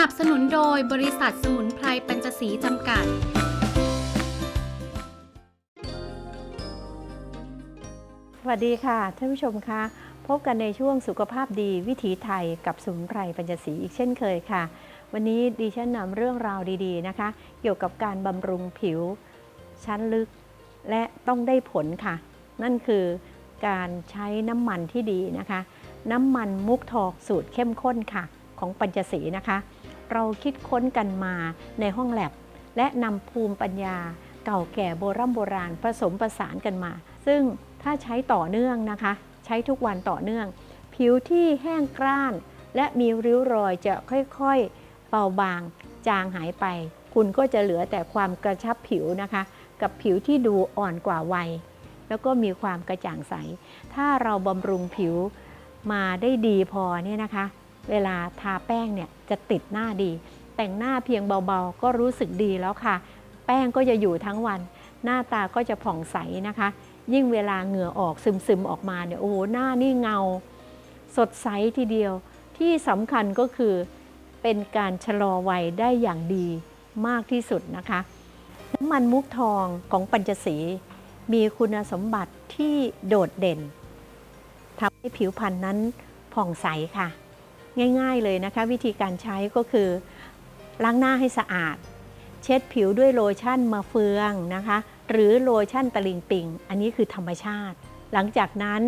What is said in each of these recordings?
นับสนุนโดยบริษัทสมุนไพรปัญจศรีจำกัด สวัสดีค่ะ ท่านผู้ชมคะ พบกันในช่วงสุขภาพดีวิถีไทยกับสมุนไพรปัญจศรีอีกเช่นเคยค่ะ วันนี้ดิฉันนำเรื่องราวดีๆนะคะ เกี่ยวกับการบำรุงผิวชั้นลึก และต้องได้ผลค่ะ นั่นคือการใช้น้ำมันที่ดีนะคะ น้ำมันมุกทองสูตรเข้มข้นค่ะของปัญจศรีนะคะ เราคิดค้นกันมาในห้องแลบ และนำภูมิปัญญาเก่าแก่โบรโบราณผสมประสานกันมา ซึ่งถ้าใช้ต่อเนื่องนะคะ ใช้ทุกวันต่อเนื่อง ผิวที่แห้งกร้าน และมีริ้วรอยจะค่อยๆเบาบาง จางหายไป คุณก็จะเหลือแต่ความกระชับผิวนะคะ กับผิวที่ดูอ่อนกว่าวัย แล้วก็มีความกระจ่างใส ถ้าเราบำรุงผิวมาได้ดีพอเนี่ยนะคะ เวลาทาแป้งเนี่ยจะติดหน้าดี แต่งหน้าเพียงเบาๆ ก็รู้สึกดีแล้วค่ะ แป้งก็จะอยู่ทั้งวัน หน้าตาก็จะผ่องใสนะคะ ยิ่งเวลาเหงื่อออกซึมๆออกมาเนี่ยโอ้โหหน้านี่เงา สดใสทีเดียว ที่สำคัญก็คือเป็นการชะลอวัยได้อย่างดีมากที่สุดนะคะน้ำมันมุกทองของปัญจศรีมีคุณสมบัติที่โดดเด่นทำให้ผิวพรรณนั้นผ่องใสค่ะ ง่ายๆเลยนะคะ วิธีการใช้ก็คือล้างหน้าให้สะอาด เช็ดผิวด้วยโลชั่นมาเฟืองนะคะ หรือโลชั่นตะลิงปิง อันนี้คือธรรมชาติ หลังจากนั้น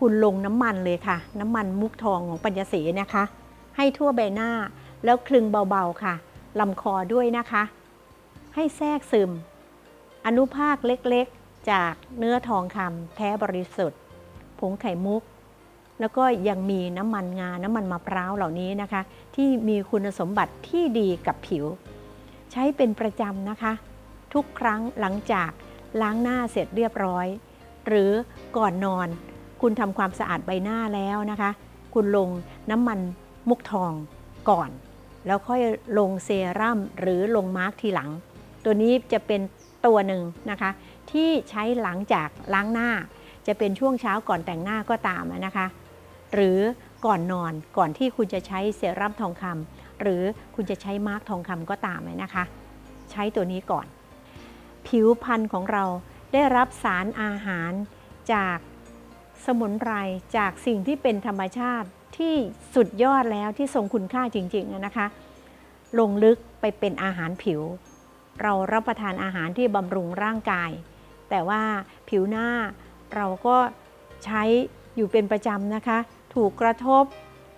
คุณลงน้ำมันเลยค่ะ น้ำมันมุกทองของปัญญสีนะคะ ให้ทั่วใบหน้าแล้วคลึงเบาๆค่ะลำคอด้วยนะคะ ให้แทรกซึม อนุภาคเล็กๆ จากเนื้อทองคำแท้บริสุทธิ์ ผงไข่มุก แล้วก็ยังมีน้ำมันงา น้ำมันมะพร้าวเหล่านี้นะคะ ที่มีคุณสมบัติที่ดีกับผิว ใช้เป็นประจำนะคะ ทุกครั้งหลังจากล้างหน้าเสร็จเรียบร้อย หรือก่อนนอน คุณทำความสะอาดใบหน้าแล้วนะคะ คุณลงน้ำมันมุกทองก่อน แล้วค่อยลงเซรั่มหรือลงมาร์กทีหลัง ตัวนี้จะเป็นตัวหนึ่งนะคะ ที่ใช้หลังจากล้างหน้า จะเป็นช่วงเช้าก่อนแต่งหน้าก็ตามนะคะ หรือก่อนนอนก่อนที่คุณจะใช้เซรั่มทองคำหรือคุณจะใช้มาร์กทองคำก็ตามนะคะ ใช้ตัวนี้ก่อน ผิวพรรณของเราได้รับสารอาหารจากสมุนไพรจากสิ่งที่เป็นธรรมชาติที่สุดยอดแล้วที่ทรงคุณค่าจริงๆนะคะ ลงลึกไปเป็นอาหารผิว เรารับประทานอาหารที่บำรุงร่างกาย แต่ว่าผิวหน้าเราก็ใช้อยู่เป็นประจำนะคะ ถูกกระทบ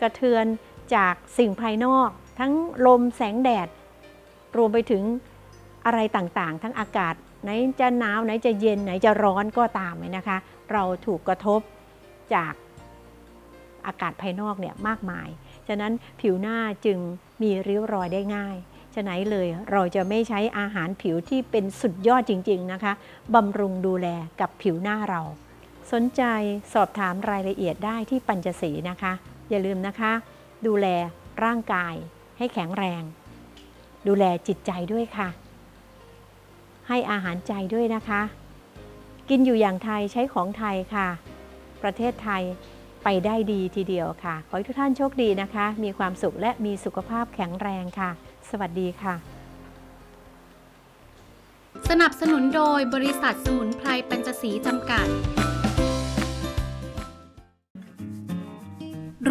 กระเทือนจากสิ่งภายนอก ทั้งลมแสงแดด รวมไปถึงอะไรต่างๆ ทั้งอากาศ ไหนจะหนาวไหนจะเย็นไหนจะร้อนก็ตามเลยนะคะ เราถูกกระทบจากอากาศภายนอกเนี่ยมากมาย ฉะนั้นผิวหน้าจึงมีริ้วรอยได้ง่าย ฉะนั้นเลยเราจะไม่ใช้อาหารผิวที่เป็นสุดยอดจริง ๆนะคะบำรุงดูแลกับผิวหน้าเรา สนใจสอบถามรายละเอียดได้ที่ปัญจศีนะคะ อย่าลืมนะคะ ดูแลร่างกายให้แข็งแรง ดูแลจิตใจด้วยค่ะ ให้อาหารใจด้วยนะคะ กินอยู่อย่างไทยใช้ของไทยค่ะ ประเทศไทยไปได้ดีทีเดียวค่ะ ขอให้ทุกท่านโชคดีนะคะ มีความสุขและมีสุขภาพแข็งแรงค่ะ สวัสดีค่ะ สนับสนุนโดยบริษัทสมุนไพรปัญจศีจำกัด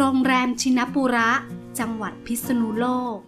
โรงแรมชินปุระ จังหวัดพิษณุโลก